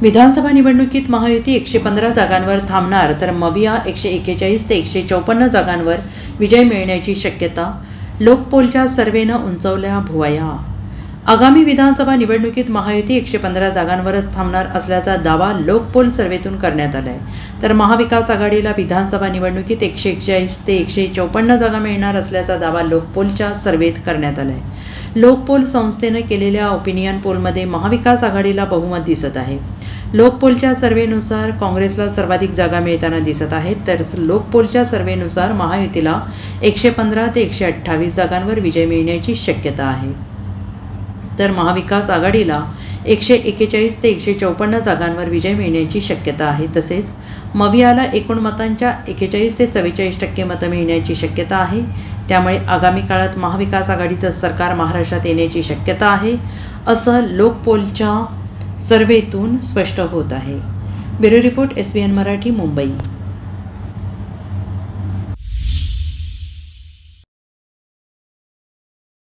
विधानसभा निवडणुकीत महायुती एकशे पंधरा जागांवर थांबणार तर मविया एकशे एक्केचाळीस ते एकशे चौपन्न जागांवर विजय मिळण्याची शक्यता लोकपोलच्या सर्वेनं उंचवल्या भुवया. आगामी विधानसभा निवडणुकीत महायुती एकशे पंधरा जागांवरच थांबणार असल्याचा दावा लोकपोल सर्वेतून करण्यात आलाय. तर महाविकास आघाडीला विधानसभा निवडणुकीत एकशे एकचाळीस ते एकशे चौपन्न जागा मिळणार असल्याचा दावा लोकपोलच्या सर्वेत करण्यात आलाय. लोकपोल संस्थेनं केलेल्या ओपिनियन पोलमध्ये महाविकास आघाडीला बहुमत दिसत आहे. लोकपोलच्या सर्वेनुसार काँग्रेसला सर्वाधिक जागा मिळताना दिसत आहेत तर लोकपोलच्या सर्वेनुसार महायुतीला एकशे पंधरा ते एकशे अठ्ठावीस जागांवर विजय मिळण्याची शक्यता आहे. तर महाविकास आघाडीला एकशे एक्केचाळीस ते एकशे चौपन्न जागांवर विजय मिळण्याची शक्यता आहे. तसेच मवियाला एकूण मतांच्या एक्केचाळीस ते चव्वेचाळीस टक्के मतं मिळण्याची शक्यता आहे. त्यामुळे आगामी काळात महाविकास आघाडीचं सरकार महाराष्ट्रात येण्याची शक्यता आहे. असं लोकपोलच्या सर्वेतून स्पष्ट होत आहे. Bureau report S B N Marathi Mumbai.